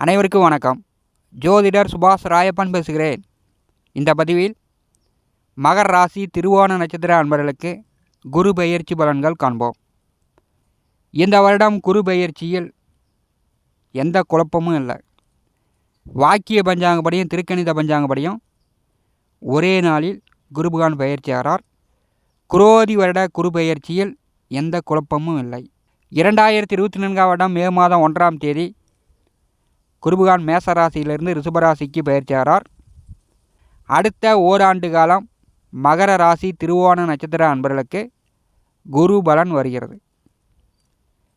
அனைவருக்கும் வணக்கம். ஜோதிடர் சுபாஷ் ராயப்பன் பேசுகிறேன். இந்த பதிவில் மகர் ராசி திருவோண நட்சத்திர அன்பர்களுக்கு குரு பெயர்ச்சி பலன்கள் காண்போம். இந்த வருடம் குரு பெயர்ச்சியில் எந்த குழப்பமும் இல்லை. வாக்கிய பஞ்சாங்கப்படியும் திருக்கணித பஞ்சாங்கப்படியும் ஒரே நாளில் குருபகான் பயிற்சியாரார் ஆகிறார். குரோதி வருட குரு பெயர்ச்சியில் எந்த குழப்பமும் இல்லை. இரண்டாயிரத்தி இருபத்தி நான்காம் வருடம் மே மாதம் ஒன்றாம் தேதி குருபகான் மேசராசியிலிருந்து ரிஷபராசிக்கு பயிற்சியாகிறார் அடுத்த ஓராண்டு காலம் மகர ராசி திருவோண நட்சத்திர அன்பர்களுக்கு குரு பலன் வருகிறது.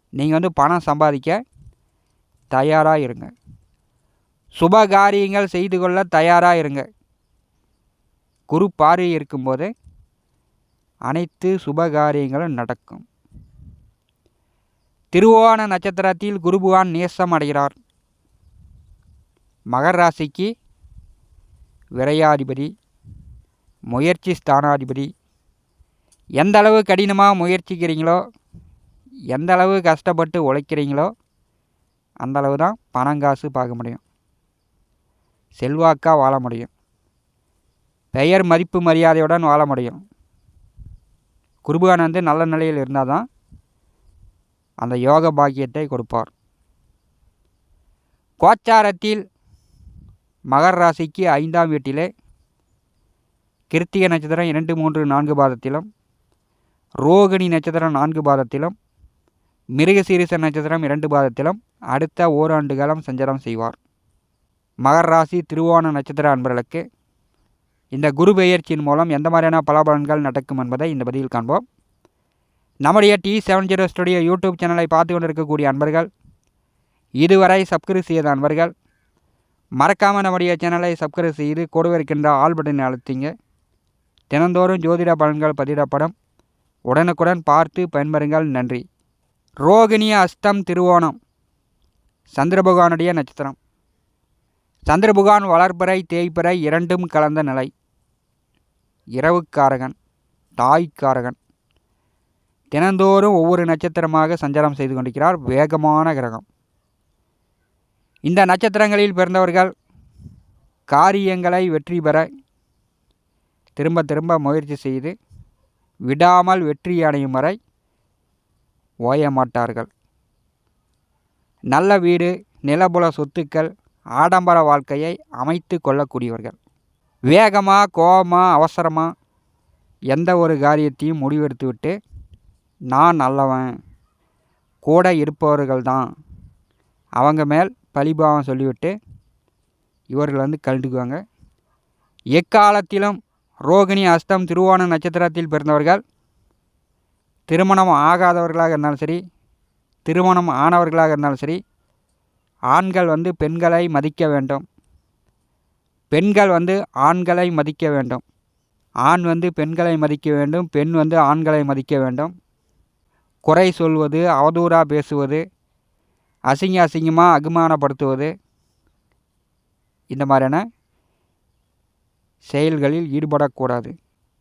நீங்கள் வந்து பணம் சம்பாதிக்க தயாராக இருங்க. சுப காரியங்கள் செய்து கொள்ள தயாராக இருங்க. குரு பார்வை இருக்கும்போது அனைத்து சுப காரியங்களும் நடக்கும். திருவோண நட்சத்திரத்தில் குருபுகான் நேசம் அடைகிறார். மகர ராசிக்கு விரையாதிபதி முயற்சி ஸ்தானாதிபதி. எந்த அளவு கடினமாக முயற்சிக்கிறீங்களோ எந்த அளவு கஷ்டப்பட்டு உழைக்கிறீங்களோ அந்த அளவு தான் பணங்காசு பார்க்க முடியும். செல்வாக்காக வாழ முடியும். பெயர் மதிப்பு மரியாதையுடன் வாழ முடியும். குருபானந்து நல்ல நிலையில் இருந்தால் தான் அந்த யோக பாக்கியத்தை கொடுப்பார். கோச்சாரத்தில் மகர ராசிக்கு ஐந்தாம் வீட்டிலே கிருத்திக நட்சத்திரம் இரண்டு மூன்று நான்கு பாதத்திலும் ரோகிணி நட்சத்திரம் நான்கு பாதத்திலும் மிருகசீரிச நட்சத்திரம் இரண்டு பாதத்திலும் அடுத்த ஓராண்டு காலம் சஞ்சாரம் செய்வார். மகர ராசி திருவோண நட்சத்திர அன்பர்களுக்கு இந்த குரு பெயர்ச்சியின் மூலம் எந்த மாதிரியான பலாபலன்கள் நடக்கும் என்பதை இந்த பதிவில் காண்போம். நம்முடைய T seven zero studio YouTube சேனலை பார்த்து கொண்டிருக்கக்கூடிய அன்பர்கள் இதுவரை சப்ஸ்கிரைப் செய்த அன்பர்கள் மறக்காமல் நம்முடைய சேனலை சப்ஸ்கிரைப் செய்து கொடுவ இருக்கின்ற ஆல் பட்டனை அழுத்திங்க. தினந்தோறும் ஜோதிட பலன்கள் பதிவிடப்படும். உடனுக்குடன் பார்த்து பயன்பெறுங்கள். நன்றி. ரோகிணி அஸ்தம் திருவோணம். சந்திரபகவானுடைய நட்சத்திரம். சந்திரபகவான் வளர்ப்பறை தேய்ப்பறை இரண்டும் கலந்த நிலை. இரவுக்காரகன் தாய்க்காரகன். தினந்தோறும் ஒவ்வொரு நட்சத்திரமாக சஞ்சாரம் செய்து கொண்டிருக்கிறார். வேகமான கிரகம். இந்த நட்சத்திரங்களில் பிறந்தவர்கள் காரியங்களை வெற்றி பெற திரும்ப திரும்ப முயற்சி செய்து விடாமல் வெற்றி அடையும் வரை ஓய மாட்டார்கள். நல்ல வீடு நிலபுல சொத்துக்கள் ஆடம்பர வாழ்க்கையை அமைத்து கொள்ளக்கூடியவர்கள். வேகமாக கோபமாக அவசரமாக எந்த ஒரு காரியத்தையும் முடிவெடுத்துவிட்டு நான் நல்லவன் கூட இருப்பவர்கள் தான் அவங்க மேல் பழிபாவம் சொல்லிவிட்டு இவர்கள் வந்து கழட்டுக்குவாங்க. எக்காலத்திலும் ரோகிணி அஸ்தம் திருவோண நட்சத்திரத்தில் பிறந்தவர்கள் திருமணம் ஆகாதவர்களாக இருந்தாலும் சரி திருமணம் ஆனவர்களாக இருந்தாலும் சரி ஆண்கள் வந்து பெண்களை மதிக்க வேண்டும். பெண்கள் வந்து ஆண்களை மதிக்க வேண்டும். ஆண் வந்து பெண்களை மதிக்க வேண்டும். பெண் வந்து ஆண்களை மதிக்க வேண்டும். குறை சொல்வது அவதூறாக பேசுவது அசிங்க அசிங்கமாக அகுமானப்படுத்துவது இந்த மாதிரியான செயல்களில் ஈடுபடக்கூடாது.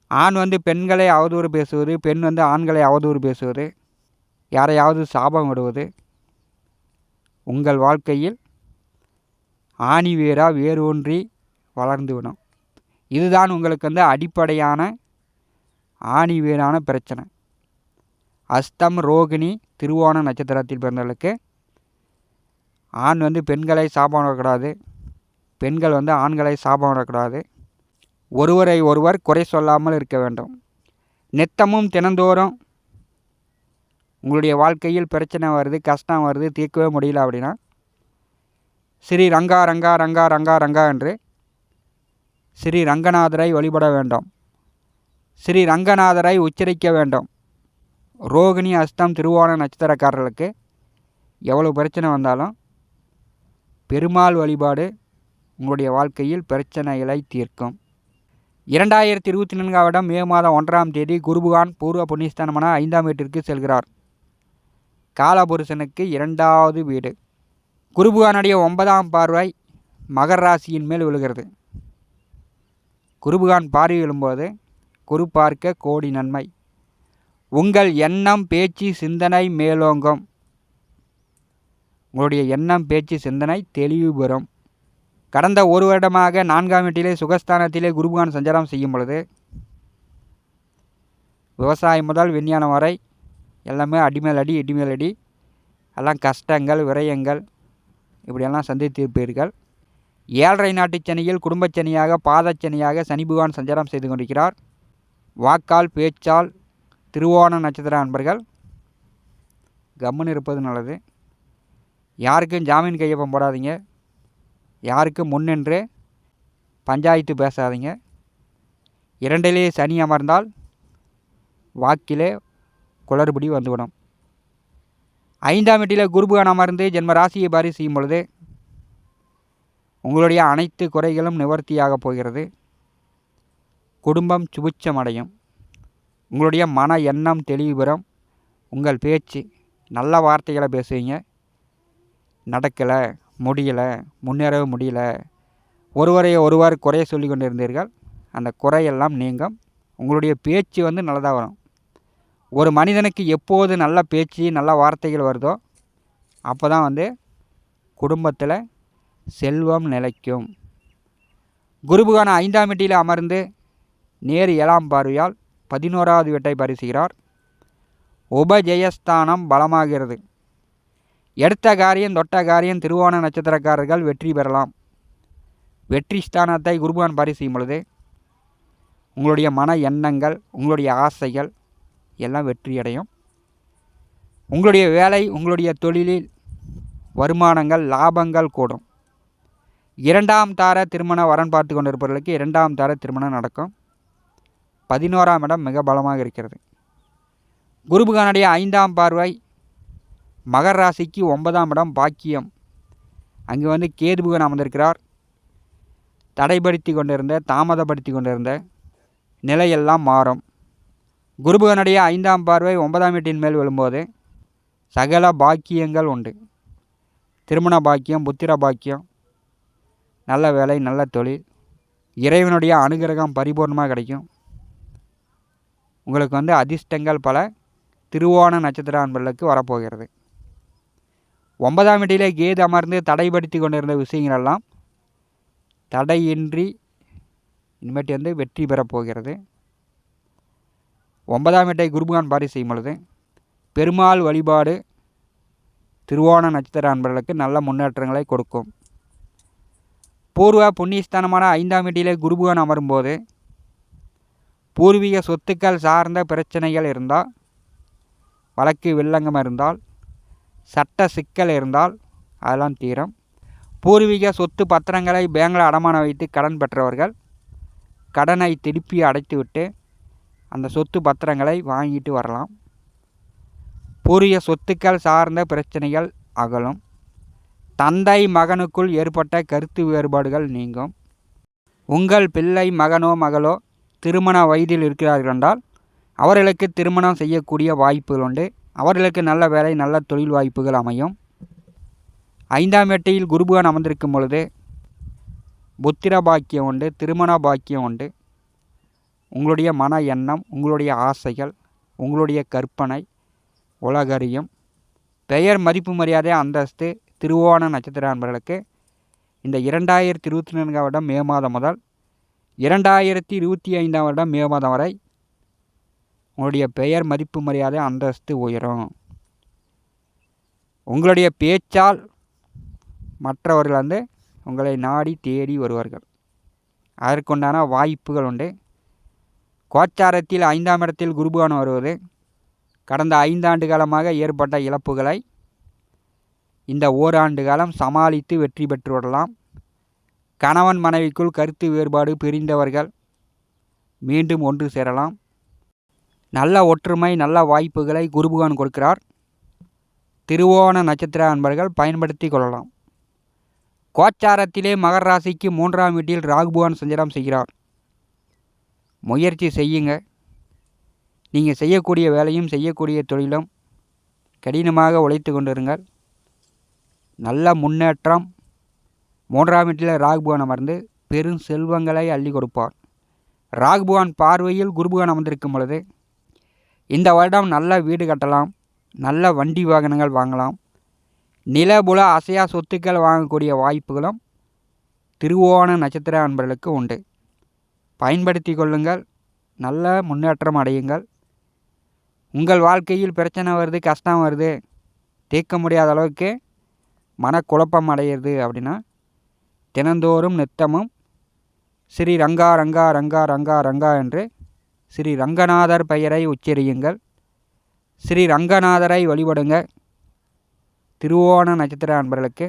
ஆண் வந்து பெண்களை அவதூறு பேசுவது பெண் வந்து ஆண்களை அவதூறு பேசுவது யாரையாவது சாபம் விடுவது உங்கள் வாழ்க்கையில் ஆணி வேராக வேறு வளர்ந்துவிடும் இதுதான் உங்களுக்கு வந்து அடிப்படையான ஆணி வேரான பிரச்சனை. அஸ்தம் ரோகிணி திருவோண நட்சத்திரத்தில் பிறந்தவர்களுக்கு ஆண் வந்து பெண்களை சாபம் வரக்கூடாது பெண்கள் வந்து ஆண்களை சாபம் வரக்கூடாது ஒருவரை ஒருவர் குறை சொல்லாமல் இருக்க வேண்டும். நித்தமும் தினந்தோறும் உங்களுடைய வாழ்க்கையில் பிரச்சனை வருது கஷ்டம் வருது தீர்க்கவே முடியல அப்படின்னா ஸ்ரீ ரங்கா ரங்கா ரங்கா ரங்கா ரங்கா என்று ஸ்ரீ ரங்கநாதரை வழிபட வேண்டும். ஸ்ரீ ரங்கநாதரை உச்சரிக்க வேண்டும். ரோகிணி அஸ்தம் திருவோண நட்சத்திரக்காரர்களுக்கு எவ்வளோ பிரச்சனை வந்தாலும் பெருமாள் வழிபாடு உங்களுடைய வாழ்க்கையில் பிரச்சனைகளை தீர்க்கும். இரண்டாயிரத்தி இருபத்தி நான்காம் வருடம் மே மாதம் ஒன்றாம் தேதி குருபுகான் பூர்வ புண்ணியஸ்தானமான ஐந்தாம் வீட்டிற்கு செல்கிறார். காலபுருஷனுக்கு இரண்டாவது வீடு. குருபுகானுடைய ஒன்பதாம் பார்வை மகர ராசியின் மேல் விழுகிறது. குருபுகான் பார்வை விழும்போது குரு பார்க்க கோடி நன்மை. உங்கள் எண்ணம் பேச்சு சிந்தனை மேலோங்கும். உங்களுடைய எண்ணம் பேச்சு சிந்தனை தெளிவு பெறும். கடந்த ஒரு வருடமாக நான்காம் வீட்டிலே சுகஸ்தானத்திலே குருபகான் சஞ்சாரம் செய்யும் பொழுது விவசாயம் முதல் விஞ்ஞானம் வரை எல்லாமே அடிமேல் அடி இடிமேல் அடி எல்லாம் கஷ்டங்கள் விரயங்கள் இப்படியெல்லாம் சந்தித்திருப்பீர்கள் ஏழரை நாட்டு சனியில் குடும்பச்சனியாக பாதச்சனியாக சனி பகவான் சஞ்சாரம் செய்து கொண்டிருக்கிறார். வாக்கால் பேச்சால் திருவோண நட்சத்திர அன்பர்கள் கம்முன்னு இருப்பது நல்லது. யாருக்கும் ஜாமீன் கையொப்பம் போடாதீங்க. யாருக்கும் முன்னின்று பஞ்சாயத்து பேசாதீங்க. இரண்டிலே சனி அமர்ந்தால் வாக்கிலே குளறுபடி வந்துவிடும். ஐந்தாம் வீட்டில் குருபுகான் அமர்ந்து ஜென்ம ராசியை பாரி செய்யும் பொழுது உங்களுடைய அனைத்து குறைகளும் நிவர்த்தியாக போகிறது. குடும்பம் சுபிச்சமடையும் உங்களுடைய மன எண்ணம் தெளிவு பெறும். உங்கள் பேச்சு நல்ல வார்த்தைகளை பேசுவீங்க. நடக்கலை முடியலை முன்னேறவே முடியல ஒருவரை ஒருவர் குறைய சொல்லி கொண்டு இருந்தீர்கள் அந்த குறையெல்லாம் நீங்கும். உங்களுடைய பேச்சு வந்து நல்லதாக வரும். ஒரு மனிதனுக்கு எப்போது நல்ல பேச்சு நல்ல வார்த்தைகள் வருதோ அப்போ தான் வந்து குடும்பத்தில் செல்வம் நிலைக்கும். குருபுகான ஐந்தாம் வீட்டில் அமர்ந்து நேர் ஏழாம் பார்வையால் பதினோராவது வீட்டை பரிசுகிறார். உபஜெயஸ்தானம் பலமாகிறது. எடுத்த காரியம் தொட்ட காரியம் திருவோண நட்சத்திரக்காரர்கள் வெற்றி பெறலாம். வெற்றி ஸ்தானத்தை குருபகான் பரிசெய்யும் பொழுது உங்களுடைய மன எண்ணங்கள் உங்களுடைய ஆசைகள் எல்லாம் வெற்றியடையும். உங்களுடைய வேலை உங்களுடைய தொழிலில் வருமானங்கள் லாபங்கள் கூடும். இரண்டாம் தார திருமண வரன் பார்த்து கொண்டிருப்பவர்களுக்கு இரண்டாம் தார திருமணம் நடக்கும். பதினோராம் இடம் மிக பலமாக இருக்கிறது. குருபுகானுடைய ஐந்தாம் பார்வை மகர ராசிக்கு ஒன்பதாம் இடம் பாக்கியம். அங்கே வந்து கேதுபுகன் அமர்ந்திருக்கிறார். தடைப்படுத்தி கொண்டிருந்த தாமதப்படுத்தி கொண்டிருந்த நிலையெல்லாம் மாறும். குருபுகனுடைய ஐந்தாம் பார்வை ஒன்பதாம் வீட்டின் மேல் விழும்போது சகல பாக்கியங்கள் உண்டு. திருமண பாக்கியம் புத்திர பாக்கியம் நல்ல வேலை நல்ல தொழில் இறைவனுடைய அனுகிரகம் பரிபூர்ணமாக கிடைக்கும். உங்களுக்கு வந்து அதிர்ஷ்டங்கள் பல. திருவோண நட்சத்திர அன்பர்களுக்கு வரப்போகிறது. ஒன்பதாம் வீட்டிலே கேது அமர்ந்து தடைப்படுத்தி கொண்டிருந்த விஷயங்களெல்லாம் தடையின்றி இனிமேட்டு வந்து வெற்றி பெறப்போகிறது ஒன்பதாம் வீட்டை குருபகான் பாரி செய்யும் பொழுது பெருமாள் வழிபாடு திருவோண நட்சத்திர அன்பர்களுக்கு நல்ல முன்னேற்றங்களை கொடுக்கும். பூர்வ புண்ணியஸ்தானமான ஐந்தாம் வீட்டிலே குருபகான் அமரும்போது பூர்வீக சொத்துக்கள் சார்ந்த பிரச்சனைகள் இருந்தால் வழக்கு வில்லங்கம் இருந்தால் சட்ட சிக்கல் இருந்தால் அதெல்லாம் தீரும். பூர்வீக சொத்து பத்திரங்களை பேங்கில் அடமானம் வைத்து கடன் பெற்றவர்கள் கடனை திருப்பி அடைத்துவிட்டு அந்த சொத்து பத்திரங்களை வாங்கிட்டு வரலாம். பூர்வீக சொத்துக்கள் சார்ந்த பிரச்சனைகள் அகலும். தந்தை மகனுக்குள் ஏற்பட்ட கருத்து வேறுபாடுகள் நீங்கும். உங்கள் பிள்ளை மகனோ மகளோ திருமண வயதில் இருக்கிறார்கள் என்றால் அவர்களுக்கு திருமணம் செய்யக்கூடிய வாய்ப்புகள் உண்டு. அவர்களுக்கு நல்ல வேலை நல்ல தொழில் வாய்ப்புகள் அமையும். ஐந்தாம் எட்டையில் குருபுகான் அமர்ந்திருக்கும் பொழுது புத்திர பாக்கியம் உண்டு திருமண பாக்கியம் உண்டு. உங்களுடைய மன எண்ணம் உங்களுடைய ஆசைகள் உங்களுடைய கற்பனை உலகறியும். பெயர் மதிப்பு மரியாதை அந்தஸ்து திருவோண நட்சத்திர அன்பர்களுக்கு இந்த இரண்டாயிரத்தி இருபத்தி நான்காம் வருடம் மே மாதம் முதல் இரண்டாயிரத்தி இருபத்தி ஐந்தாம் வருடம் மே மாதம் வரை உங்களுடைய பெயர் மதிப்பு மரியாதை அந்தஸ்து உயரும். உங்களுடைய பேச்சால் மற்றவர்கள் வந்து உங்களை நாடி தேடி வருவார்கள். அதற்குண்டான வாய்ப்புகள் உண்டு. கோச்சாரத்தில் ஐந்தாம் இடத்தில் குருபகான் வருவது கடந்த ஐந்தாண்டு காலமாக ஏற்பட்ட இழப்புகளை இந்த ஓராண்டு காலம் சமாளித்து வெற்றி பெற்று விடலாம் கணவன் மனைவிக்குள் கருத்து வேறுபாடு பிரிந்தவர்கள் மீண்டும் ஒன்று சேரலாம். நல்ல ஒற்றுமை நல்ல வாய்ப்புகளை குருபகான் கொடுக்கிறார். திருவோண நட்சத்திர அன்பர்கள் பயன்படுத்தி கொள்ளலாம். கோச்சாரத்திலே மகர ராசிக்கு மூன்றாம் வீட்டில் ராகுபவான் சஞ்சாரம் செய்கிறார். முயற்சி செய்யுங்க. நீங்கள் செய்யக்கூடிய வேலையும் செய்யக்கூடிய தொழிலும் கடினமாக உழைத்து கொண்டிருங்கள். நல்ல முன்னேற்றம். மூன்றாம் வீட்டில் ராகுபவான் அமர்ந்து பெரும் செல்வங்களை அள்ளி கொடுப்பார். ராகுபவான் பார்வையில் குருபகான் அமர்ந்திருக்கும் பொழுது இந்த வருடம் நல்ல வீடு கட்டலாம் நல்ல வண்டி வாகனங்கள் வாங்கலாம் நிலபுல அசையா சொத்துக்கள் வாங்கக்கூடிய வாய்ப்புகளும் திருவோண நட்சத்திர அன்பர்களுக்கு உண்டு. பயன்படுத்தி கொள்ளுங்கள் நல்ல முன்னேற்றம் அடையுங்கள். உங்கள் வாழ்க்கையில் பிரச்சனை வருது கஷ்டம் வருது தீர்க்க முடியாத அளவுக்கு மனக்குழப்பம் அடையிறது அப்படின்னா தினந்தோறும் நித்தமும் ஸ்ரீ ரங்கா ரங்கா ரங்கா ரங்கா ரங்கா என்று ஸ்ரீ ரங்கநாதர் பெயரை உச்சரியுங்கள். ஸ்ரீ ரங்கநாதரை வழிபடுங்க திருவோண நட்சத்திர அன்பர்களுக்கு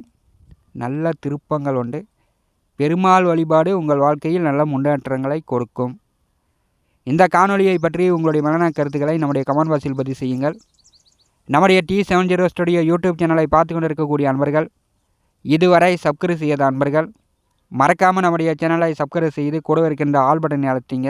நல்ல திருப்பங்கள் உண்டு. பெருமாள் வழிபாடு உங்கள் வாழ்க்கையில் நல்ல முன்னேற்றங்களை கொடுக்கும். இந்த காணொலியை பற்றி உங்களுடைய மனநல கருத்துக்களை நம்முடைய கமெண்ட் பாக்ஸில் பதிவு செய்யுங்கள். நம்முடைய T seven zero studio YouTube சேனலை பார்த்து கொண்டு இருக்கக்கூடிய அன்பர்கள் இதுவரை சப்ஸ்கிரைப் செய்யாத அன்பர்கள் மறக்காமல் நம்முடைய சேனலை சப்ஸ்கிரைப் செய்து கூட இருக்கின்ற ஆல் பட்டனை அழுத்திங்க.